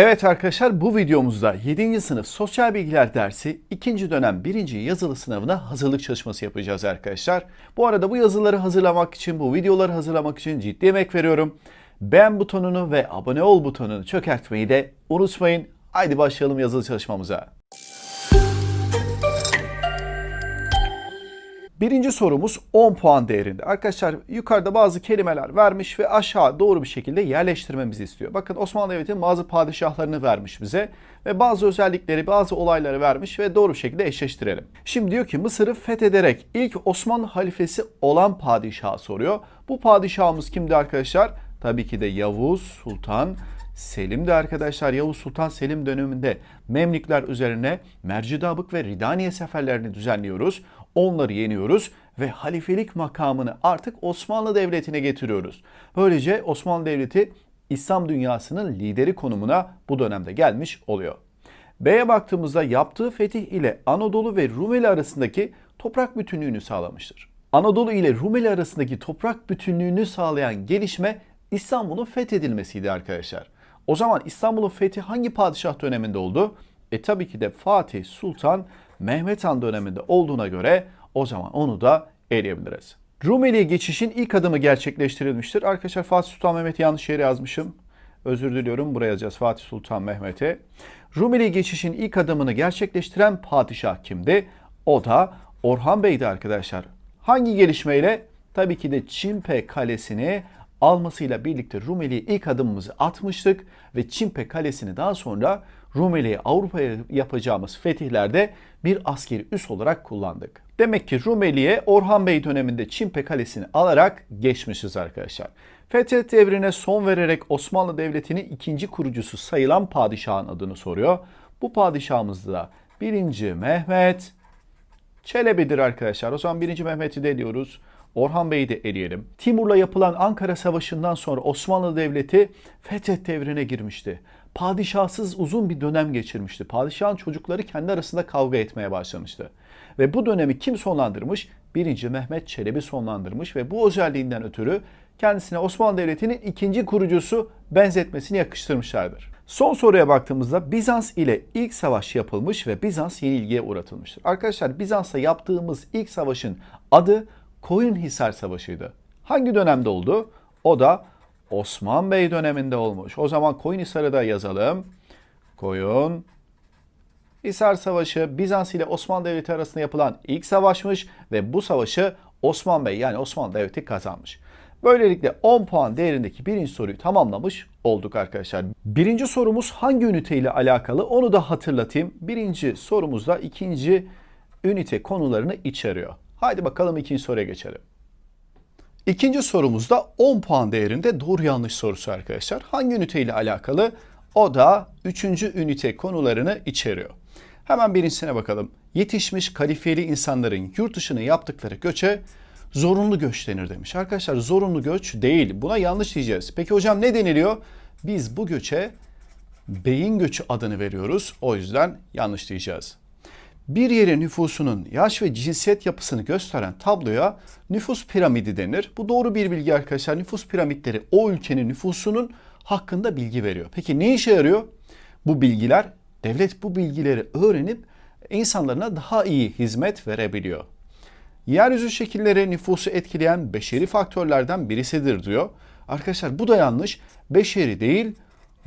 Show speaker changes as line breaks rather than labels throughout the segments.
Evet arkadaşlar bu videomuzda 7. sınıf sosyal bilgiler dersi 2. dönem 1. yazılı sınavına hazırlık çalışması yapacağız arkadaşlar. Bu arada bu yazıları hazırlamak için, bu videoları hazırlamak için ciddi emek veriyorum. Beğen butonunu ve abone ol butonunu çökertmeyi de unutmayın. Haydi başlayalım yazılı çalışmamıza. Birinci sorumuz 10 puan değerinde. Arkadaşlar yukarıda bazı kelimeler vermiş ve aşağı doğru bir şekilde yerleştirmemizi istiyor. Bakın Osmanlı Devleti'nin bazı padişahlarını vermiş bize ve bazı özellikleri, bazı olayları vermiş ve doğru bir şekilde eşleştirelim. Şimdi diyor ki Mısır'ı fethederek ilk Osmanlı halifesi olan padişahı soruyor. Bu padişahımız kimdi arkadaşlar? Tabii ki de Yavuz Sultan Selim de arkadaşlar Yavuz Sultan Selim döneminde Memlükler üzerine Mercidabık ve Ridaniye seferlerini düzenliyoruz. Onları yeniyoruz ve halifelik makamını artık Osmanlı Devleti'ne getiriyoruz. Böylece Osmanlı Devleti İslam dünyasının lideri konumuna bu dönemde gelmiş oluyor. B'ye baktığımızda yaptığı fetih ile Anadolu ve Rumeli arasındaki toprak bütünlüğünü sağlamıştır. Anadolu ile Rumeli arasındaki toprak bütünlüğünü sağlayan gelişme İstanbul'un fethedilmesiydi arkadaşlar. O zaman İstanbul'un fethi hangi padişah döneminde oldu? E tabii ki de Fatih Sultan Mehmet Han döneminde olduğuna göre o zaman onu da eleyebiliriz. Rumeli'ye geçişin ilk adımı gerçekleştirilmiştir. Arkadaşlar Fatih Sultan Mehmet'i yanlış yere yazmışım. Özür diliyorum buraya yazacağız Fatih Sultan Mehmet'i. Rumeli geçişin ilk adımını gerçekleştiren padişah kimdi? O da Orhan Bey'di arkadaşlar. Hangi gelişmeyle? Tabii ki de Çimpe Kalesi'ni almasıyla birlikte Rumeli'ye ilk adımımızı atmıştık ve Çimpe Kalesi'ni daha sonra Rumeli'ye Avrupa'ya yapacağımız fetihlerde bir askeri üs olarak kullandık. Demek ki Rumeli'ye Orhan Bey döneminde Çimpe Kalesi'ni alarak geçmişiz arkadaşlar. Fetret devrine son vererek Osmanlı Devleti'nin ikinci kurucusu sayılan padişahın adını soruyor. Bu padişahımız da 1. Mehmet Çelebi'dir arkadaşlar. O zaman 1. Mehmet'i de ediyoruz. Orhan Bey'i de eleyelim. Timur'la yapılan Ankara Savaşı'ndan sonra Osmanlı Devleti Fethet devrine girmişti. Padişahsız uzun bir dönem geçirmişti. Padişahın çocukları kendi arasında kavga etmeye başlamıştı. Ve bu dönemi kim sonlandırmış? 1. Mehmet Çelebi sonlandırmış ve bu özelliğinden ötürü kendisine Osmanlı Devleti'nin ikinci kurucusu benzetmesini yakıştırmışlardır. Son soruya baktığımızda Bizans ile ilk savaş yapılmış ve Bizans yenilgiye uğratılmıştır. Arkadaşlar Bizans'la yaptığımız ilk savaşın adı Koyunhisar Savaşı'ydı. Hangi dönemde oldu? O da Osman Bey döneminde olmuş. O zaman Koyunhisar'ı da yazalım. Koyun Hisar Savaşı Bizans ile Osmanlı Devleti arasında yapılan ilk savaşmış ve bu savaşı Osman Bey yani Osmanlı Devleti kazanmış. Böylelikle 10 puan değerindeki birinci soruyu tamamlamış olduk arkadaşlar. Birinci sorumuz hangi ünite ile alakalı onu da hatırlatayım. Birinci sorumuzda ikinci ünite konularını içeriyor. Haydi bakalım ikinci soruya geçelim. İkinci sorumuzda 10 puan değerinde doğru yanlış sorusu arkadaşlar. Hangi ünite ile alakalı? O da 3. ünite konularını içeriyor. Hemen birincisine bakalım. Yetişmiş kalifiyeli insanların yurt dışına yaptıkları göçe zorunlu göç denir demiş. Arkadaşlar zorunlu göç değil. Buna yanlış diyeceğiz. Peki hocam ne deniliyor? Biz bu göçe beyin göçü adını veriyoruz. O yüzden yanlış diyeceğiz. Bir yerin nüfusunun yaş ve cinsiyet yapısını gösteren tabloya nüfus piramidi denir. Bu doğru bir bilgi arkadaşlar. Nüfus piramitleri o ülkenin nüfusunun hakkında bilgi veriyor. Peki ne işe yarıyor? Bu bilgiler devlet bu bilgileri öğrenip insanlarına daha iyi hizmet verebiliyor. Yeryüzü şekilleri nüfusu etkileyen beşeri faktörlerden birisidir diyor. Arkadaşlar bu da yanlış. Beşeri değil,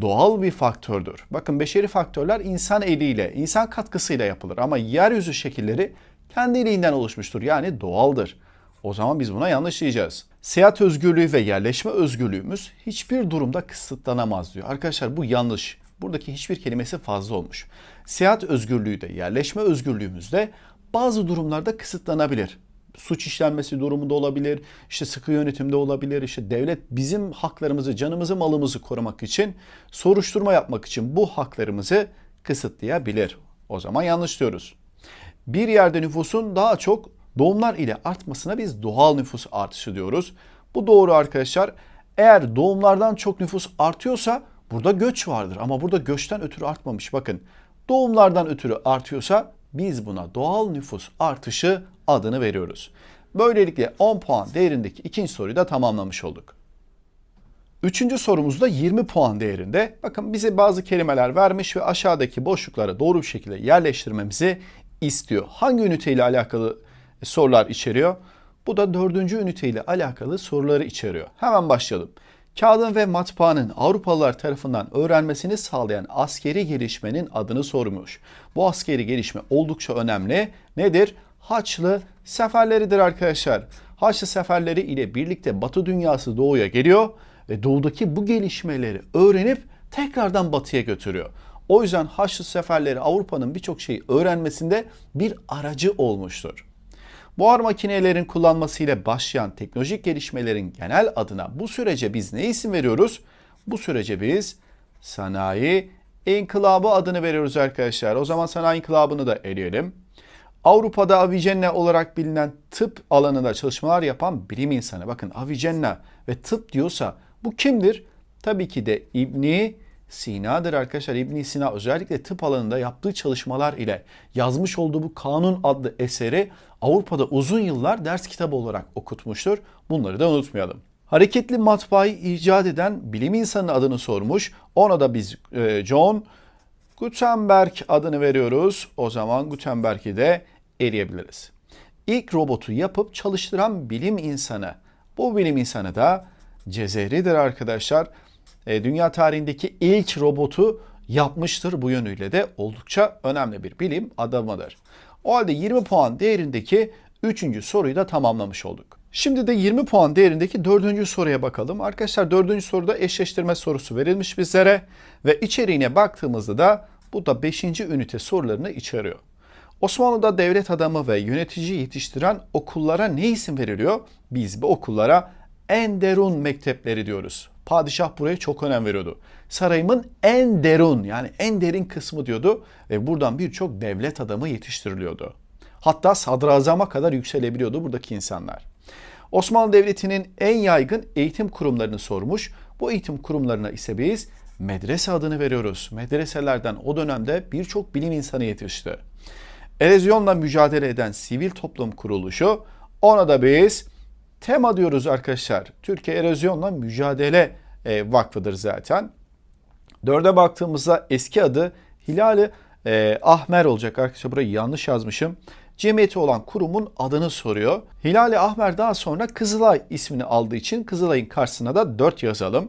doğal bir faktördür. Bakın beşeri faktörler insan eliyle, insan katkısıyla yapılır ama yeryüzü şekilleri kendiliğinden oluşmuştur. Yani doğaldır. O zaman biz buna yanlış diyeceğiz. Seyahat özgürlüğü ve yerleşme özgürlüğümüz hiçbir durumda kısıtlanamaz diyor. Arkadaşlar bu yanlış. Buradaki hiçbir kelimesi fazla olmuş. Seyahat özgürlüğü de yerleşme özgürlüğümüz de bazı durumlarda kısıtlanabilir suç işlenmesi durumunda olabilir, işte sıkı yönetimde olabilir, işte devlet bizim haklarımızı, canımızı, malımızı korumak için, soruşturma yapmak için bu haklarımızı kısıtlayabilir. O zaman yanlış diyoruz. Bir yerde nüfusun daha çok doğumlar ile artmasına biz doğal nüfus artışı diyoruz. Bu doğru arkadaşlar. Eğer doğumlardan çok nüfus artıyorsa burada göç vardır ama burada göçten ötürü artmamış. Bakın doğumlardan ötürü artıyorsa biz buna doğal nüfus artışı adını veriyoruz. Böylelikle 10 puan değerindeki ikinci soruyu da tamamlamış olduk. Üçüncü sorumuz da 20 puan değerinde. Bakın bize bazı kelimeler vermiş ve aşağıdaki boşluklara doğru bir şekilde yerleştirmemizi istiyor. Hangi ünite ile alakalı sorular içeriyor? Bu da dördüncü ünite ile alakalı soruları içeriyor. Hemen başlayalım. Kağıdın ve matbaanın Avrupalılar tarafından öğrenmesini sağlayan askeri gelişmenin adını sormuş. Bu askeri gelişme oldukça önemli. Nedir? Haçlı seferleridir arkadaşlar. Haçlı seferleri ile birlikte Batı dünyası doğuya geliyor ve doğudaki bu gelişmeleri öğrenip tekrardan batıya götürüyor. O yüzden Haçlı seferleri Avrupa'nın birçok şeyi öğrenmesinde bir aracı olmuştur. Buhar makinelerin kullanmasıyla başlayan teknolojik gelişmelerin genel adına bu sürece biz ne isim veriyoruz? Bu sürece biz sanayi inkılabı adını veriyoruz arkadaşlar. O zaman sanayi inkılabını da eleyelim. Avrupa'da Avicenna olarak bilinen tıp alanında çalışmalar yapan bilim insanı. Bakın Avicenna ve tıp diyorsa bu kimdir? Tabii ki de İbni Sina'dır arkadaşlar. İbni Sina özellikle tıp alanında yaptığı çalışmalar ile yazmış olduğu bu Kanun adlı eseri Avrupa'da uzun yıllar ders kitabı olarak okutmuştur. Bunları da unutmayalım. Hareketli matbaayı icat eden bilim insanının adını sormuş. Ona da biz e, John Gutenberg adını veriyoruz. O zaman Gutenberg'i de eleyebiliriz. İlk robotu yapıp çalıştıran bilim insanı. Bu bilim insanı da Cezeri'dir arkadaşlar. E, dünya tarihindeki ilk robotu yapmıştır. Bu yönüyle de oldukça önemli bir bilim adamıdır. O halde 20 puan değerindeki 3. soruyu da tamamlamış olduk. Şimdi de 20 puan değerindeki 4. soruya bakalım. Arkadaşlar 4. soruda eşleştirme sorusu verilmiş bizlere ve içeriğine baktığımızda da bu da 5. ünite sorularını içeriyor. Osmanlı'da devlet adamı ve yönetici yetiştiren okullara ne isim veriliyor? Biz bu okullara Enderun mektepleri diyoruz. Padişah buraya çok önem veriyordu. Sarayımın en derun yani en derin kısmı diyordu ve buradan birçok devlet adamı yetiştiriliyordu. Hatta sadrazama kadar yükselebiliyordu buradaki insanlar. Osmanlı Devleti'nin en yaygın eğitim kurumlarını sormuş. Bu eğitim kurumlarına ise biz medrese adını veriyoruz. Medreselerden o dönemde birçok bilim insanı yetişti. Erozyonla mücadele eden sivil toplum kuruluşu ona da biz tema diyoruz arkadaşlar. Türkiye Erozyonla Mücadele e, Vakfı'dır zaten. Dörde baktığımızda eski adı Hilali e, Ahmer olacak arkadaşlar. Burayı yanlış yazmışım. Cemiyeti olan kurumun adını soruyor. Hilali Ahmer daha sonra Kızılay ismini aldığı için Kızılay'ın karşısına da 4 yazalım.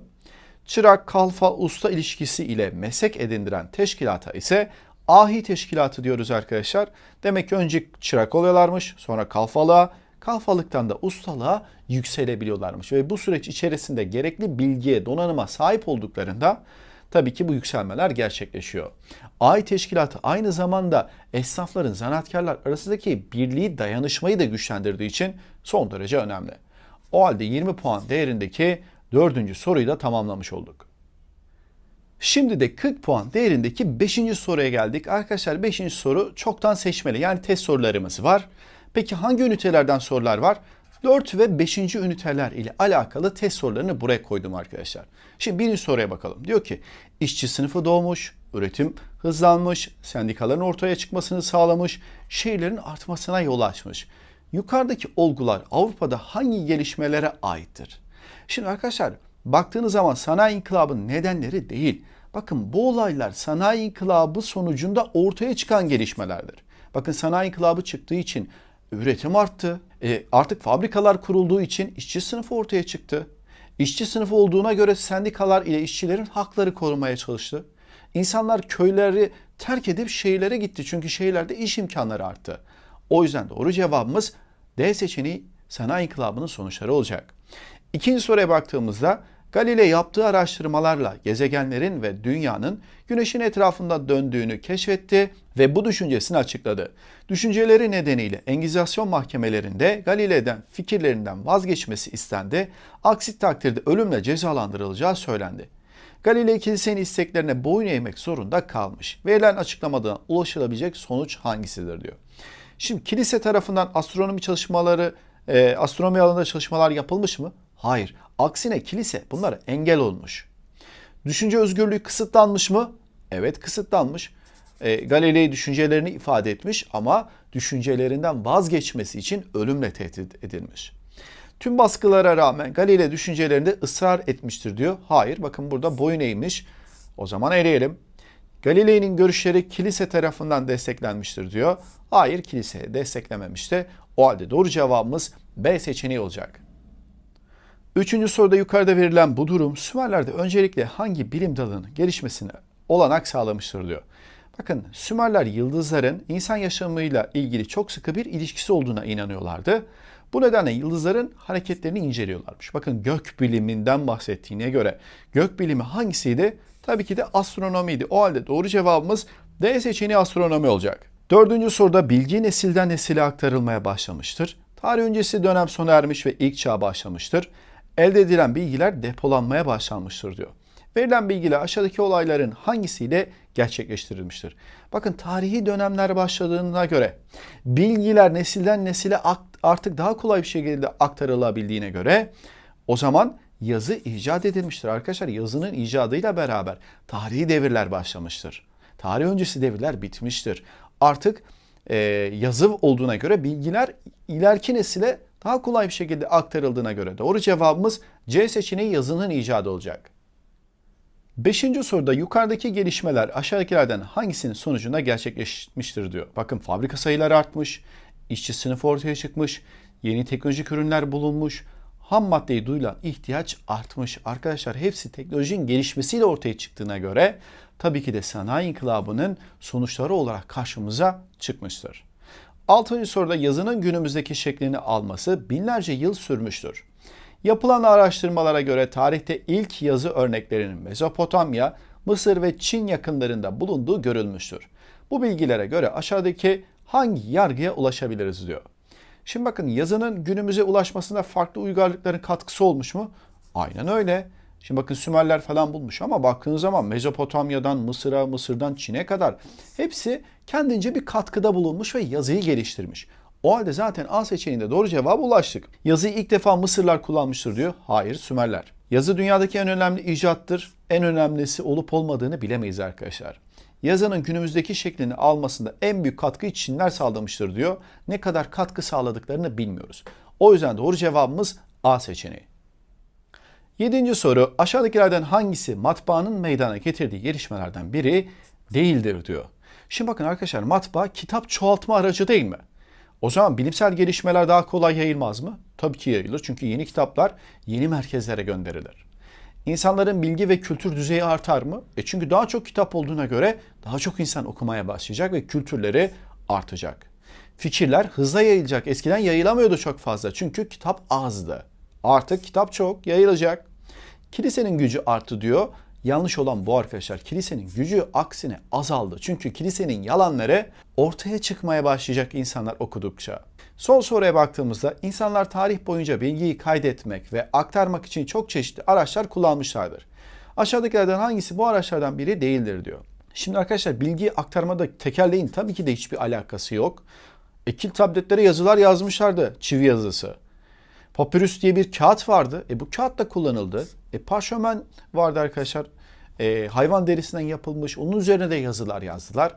Çırak, kalfa, usta ilişkisi ile meslek edindiren teşkilata ise ahi teşkilatı diyoruz arkadaşlar. Demek ki önce çırak oluyorlarmış, sonra kalfalığa, kalfalıktan da ustalığa yükselebiliyorlarmış. Ve bu süreç içerisinde gerekli bilgiye, donanıma sahip olduklarında tabii ki bu yükselmeler gerçekleşiyor. Ay teşkilatı aynı zamanda esnafların, zanaatkarlar arasındaki birliği, dayanışmayı da güçlendirdiği için son derece önemli. O halde 20 puan değerindeki dördüncü soruyu da tamamlamış olduk. Şimdi de 40 puan değerindeki 5. soruya geldik. Arkadaşlar 5. soru çoktan seçmeli. Yani test sorularımız var. Peki hangi ünitelerden sorular var? 4 ve 5. üniteler ile alakalı test sorularını buraya koydum arkadaşlar. Şimdi birinci soruya bakalım. Diyor ki işçi sınıfı doğmuş, üretim hızlanmış, sendikaların ortaya çıkmasını sağlamış, şehirlerin artmasına yol açmış. Yukarıdaki olgular Avrupa'da hangi gelişmelere aittir? Şimdi arkadaşlar baktığınız zaman sanayi inkılabının nedenleri değil. Bakın bu olaylar sanayi inkılabı sonucunda ortaya çıkan gelişmelerdir. Bakın sanayi inkılabı çıktığı için üretim arttı. E, artık fabrikalar kurulduğu için işçi sınıfı ortaya çıktı. İşçi sınıfı olduğuna göre sendikalar ile işçilerin hakları korumaya çalıştı. İnsanlar köyleri terk edip şehirlere gitti çünkü şehirlerde iş imkanları arttı. O yüzden doğru cevabımız D seçeneği sanayi inkılabının sonuçları olacak. İkinci soruya baktığımızda Galilei yaptığı araştırmalarla gezegenlerin ve dünyanın güneşin etrafında döndüğünü keşfetti ve bu düşüncesini açıkladı. Düşünceleri nedeniyle Engizasyon mahkemelerinde Galilei'den fikirlerinden vazgeçmesi istendi. Aksi takdirde ölümle cezalandırılacağı söylendi. Galilei kilisenin isteklerine boyun eğmek zorunda kalmış. Verilen açıklamadan ulaşılabilecek sonuç hangisidir diyor. Şimdi kilise tarafından astronomi çalışmaları, e, astronomi alanında çalışmalar yapılmış mı? Hayır. Aksine kilise bunlara engel olmuş. Düşünce özgürlüğü kısıtlanmış mı? Evet kısıtlanmış. E, Galilei düşüncelerini ifade etmiş ama düşüncelerinden vazgeçmesi için ölümle tehdit edilmiş. Tüm baskılara rağmen Galile düşüncelerinde ısrar etmiştir diyor. Hayır bakın burada boyun eğmiş. O zaman eleyelim. Galilei'nin görüşleri kilise tarafından desteklenmiştir diyor. Hayır kilise desteklememişti. O halde doğru cevabımız B seçeneği olacak. Üçüncü soruda yukarıda verilen bu durum Sümerler'de öncelikle hangi bilim dalının gelişmesine olanak sağlamıştır diyor. Bakın Sümerler yıldızların insan yaşamıyla ilgili çok sıkı bir ilişkisi olduğuna inanıyorlardı. Bu nedenle yıldızların hareketlerini inceliyorlarmış. Bakın gök biliminden bahsettiğine göre gök bilimi hangisiydi? Tabii ki de astronomiydi. O halde doğru cevabımız D seçeneği astronomi olacak. Dördüncü soruda bilgi nesilden nesile aktarılmaya başlamıştır. Tarih öncesi dönem sona ermiş ve ilk çağ başlamıştır. Elde edilen bilgiler depolanmaya başlanmıştır diyor. Verilen bilgiler aşağıdaki olayların hangisiyle gerçekleştirilmiştir? Bakın tarihi dönemler başladığına göre bilgiler nesilden nesile artık daha kolay bir şekilde aktarılabildiğine göre o zaman yazı icat edilmiştir. Arkadaşlar yazının icadıyla beraber tarihi devirler başlamıştır. Tarih öncesi devirler bitmiştir. Artık e, yazı olduğuna göre bilgiler ileriki nesile daha kolay bir şekilde aktarıldığına göre doğru cevabımız C seçeneği yazının icadı olacak. Beşinci soruda yukarıdaki gelişmeler aşağıdakilerden hangisinin sonucunda gerçekleşmiştir diyor. Bakın fabrika sayıları artmış, işçi sınıfı ortaya çıkmış, yeni teknolojik ürünler bulunmuş, ham maddeye duyulan ihtiyaç artmış. Arkadaşlar hepsi teknolojinin gelişmesiyle ortaya çıktığına göre tabii ki de sanayi inkılabının sonuçları olarak karşımıza çıkmıştır. Altıncı soruda yazının günümüzdeki şeklini alması binlerce yıl sürmüştür. Yapılan araştırmalara göre tarihte ilk yazı örneklerinin Mezopotamya, Mısır ve Çin yakınlarında bulunduğu görülmüştür. Bu bilgilere göre aşağıdaki hangi yargıya ulaşabiliriz diyor. Şimdi bakın yazının günümüze ulaşmasında farklı uygarlıkların katkısı olmuş mu? Aynen öyle. Şimdi bakın Sümerler falan bulmuş ama baktığınız zaman Mezopotamya'dan Mısır'a, Mısır'dan Çin'e kadar hepsi kendince bir katkıda bulunmuş ve yazıyı geliştirmiş. O halde zaten A seçeneğinde doğru cevaba ulaştık. Yazıyı ilk defa Mısırlar kullanmıştır diyor. Hayır Sümerler. Yazı dünyadaki en önemli icattır. En önemlisi olup olmadığını bilemeyiz arkadaşlar. Yazının günümüzdeki şeklini almasında en büyük katkıyı Çinler sağlamıştır diyor. Ne kadar katkı sağladıklarını bilmiyoruz. O yüzden doğru cevabımız A seçeneği. Yedinci soru aşağıdakilerden hangisi matbaanın meydana getirdiği gelişmelerden biri değildir diyor. Şimdi bakın arkadaşlar matbaa kitap çoğaltma aracı değil mi? O zaman bilimsel gelişmeler daha kolay yayılmaz mı? Tabii ki yayılır çünkü yeni kitaplar yeni merkezlere gönderilir. İnsanların bilgi ve kültür düzeyi artar mı? E çünkü daha çok kitap olduğuna göre daha çok insan okumaya başlayacak ve kültürleri artacak. Fikirler hızla yayılacak. Eskiden yayılamıyordu çok fazla çünkü kitap azdı. Artık kitap çok yayılacak. Kilisenin gücü arttı diyor. Yanlış olan bu arkadaşlar. Kilisenin gücü aksine azaldı. Çünkü kilisenin yalanları ortaya çıkmaya başlayacak insanlar okudukça. Son soruya baktığımızda insanlar tarih boyunca bilgiyi kaydetmek ve aktarmak için çok çeşitli araçlar kullanmışlardır. Aşağıdakilerden hangisi bu araçlardan biri değildir diyor. Şimdi arkadaşlar bilgi aktarmada tekerleğin tabii ki de hiçbir alakası yok. Ekil tabletlere yazılar yazmışlardı çivi yazısı. Papyrus diye bir kağıt vardı. E bu kağıt da kullanıldı. E parşömen vardı arkadaşlar. E, hayvan derisinden yapılmış. Onun üzerine de yazılar yazdılar.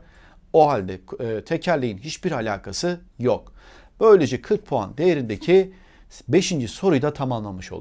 O halde e, tekerleğin hiçbir alakası yok. Böylece 40 puan değerindeki 5. soruyu da tamamlamış olduk.